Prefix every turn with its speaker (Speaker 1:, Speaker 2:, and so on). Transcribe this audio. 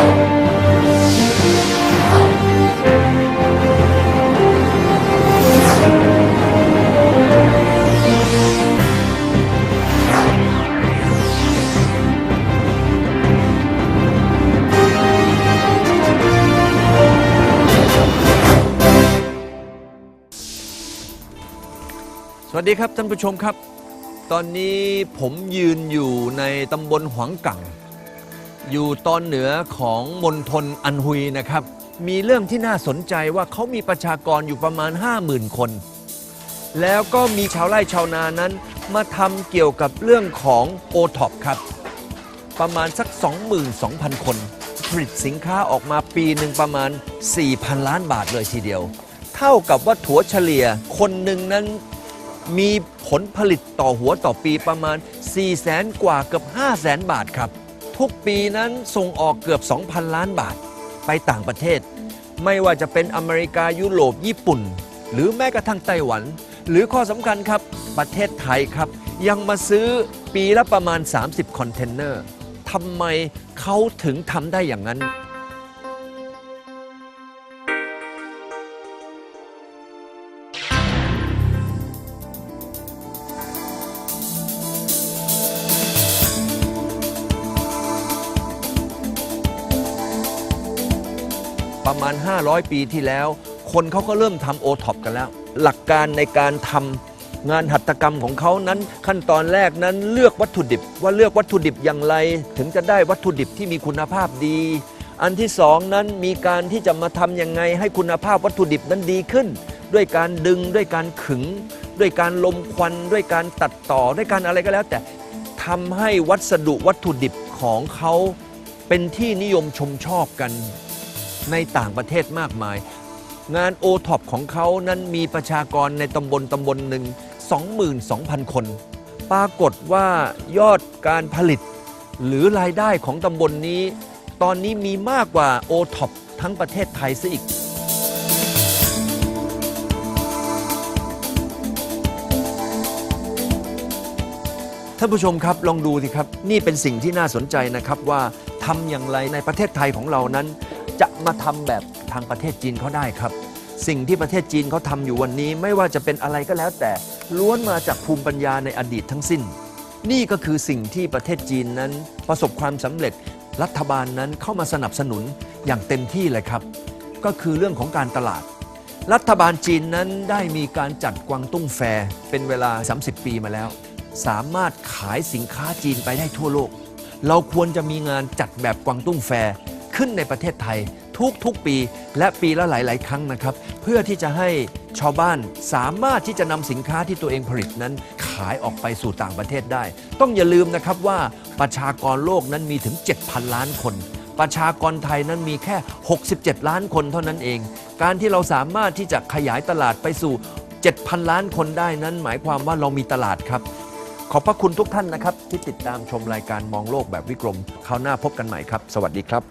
Speaker 1: สวัสดีครับท่านผู้ชมครับ ตอนนี้ผมยืนอยู่ในตำบลหวังกัง อยู่ตอนเหนือของมณฑลอันฮุยนะครับ มีเรื่องที่น่าสนใจว่าเขามีประชากรอยู่ประมาณ 50,000 คน แล้วก็มีชาวไร่ชาวนานั้นมาทำเกี่ยวกับเรื่องของโอท็อปครับ ประมาณสัก 22,000 คนผลิตสินค้าออกมาปีหนึ่งประมาณ 4,000 ล้านบาทเลยทีเดียว เท่ากับว่าถัวเฉลี่ยคนหนึ่งนั้นมีผลผลิตต่อหัวต่อปีประมาณ 4 0 0แสนกว่าเกือบ 5 0 0แสนบาทครับ ทุกปีนั้นส่งออกเกือบ 2,000 ล้านบาท ไปต่างประเทศ ไม่ว่าจะเป็นอเมริกายุโรปญี่ปุ่น หรือแม้กระทั่งไต้หวัน หรือข้อสำคัญครับประเทศไทยครับ ยังมาซื้อปีละประมาณ 30 คอนเทนเนอร์ทำไมเขาถึงทำได้อย่างนั้น ประมาณ 500 ปีที่แล้ว คนเขาก็เริ่มทำโอท็อปกันแล้ว หลักการในการทำงานหัตถกรรมของเขานั้น ขั้นตอนแรกนั้นเลือกวัตถุดิบ ว่าเลือกวัตถุดิบอย่างไร ถึงจะได้วัตถุดิบที่มีคุณภาพดี อันที่สองนั้นมีการที่จะมาทำยังไงให้คุณภาพวัตถุดิบนั้นดีขึ้น ด้วยการดึงด้วยการขึง ด้วยการลมควัน ด้วยการตัดต่อด้วยการอะไรก็แล้ว แต่ทำให้วัสดุวัตถุดิบของเขาเป็นที่นิยมชมชอบกัน ในต่างประเทศมากมาย งานโอท็อปของเขานั้นมีประชากรในตำบลตำบลหนึ่ง22,000 คน ปรากฏว่ายอดการผลิต หรือรายได้ของตำบลนนี้ ตอนนี้มีมากกว่าโอท็อปทั้งประเทศไทยซะอีกท่านผู้ชมครับลองดูสิครับ นี่เป็นสิ่งที่น่าสนใจนะครับว่าทำอย่างไรในประเทศไทยของเรานั้น จะมาทำแบบทางประเทศจีนเขาได้ครับ สิ่งที่ประเทศจีนเขาทำอยู่วันนี้ไม่ว่าจะเป็นอะไรก็แล้ว แต่ล้วนมาจากภูมิปัญญาในอดีตทั้งสิ้น นี่ก็คือสิ่งที่ประเทศจีนนั้นประสบความสำเร็จรัฐบาลนั้นเข้ามาสนับสนุนอย่างเต็มที่เลยครับ ก็คือเรื่องของการตลาด รัฐบาลจีนนั้นได้มีการจัดกวางตุ้งแฟร์เป็นเวลา 30 ปีมาแล้ว สามารถขายสินค้าจีนไปได้ทั่วโลก เราควรจะมีงานจัดแบบกวางตุ้งแฟร์ ขึ้นในประเทศไทยทุกๆปี และปีละหลาย ๆ ครั้งนะครับ เพื่อที่จะให้ชาวบ้านสามารถที่จะนำสินค้าที่ตัวเองผลิตนั้น ขายออกไปสู่ต่างประเทศได้ ต้องอย่าลืมนะครับว่าประชากรโลกนั้นมีถึง 7,000 ล้านคน ประชากรไทยนั้นมีแค่ 67 ล้านคนเท่านั้นเอง การที่เราสามารถที่จะขยายตลาดไปสู่ 7,000 ล้านคนได้นั้น หมายความว่าเรามีตลาดครับขอบพระคุณทุกท่านนะครับ ที่ติดตามชมรายการมองโลกแบบวิกรมคราวหน้าพบกันใหม่ครับ สวัสดีครับ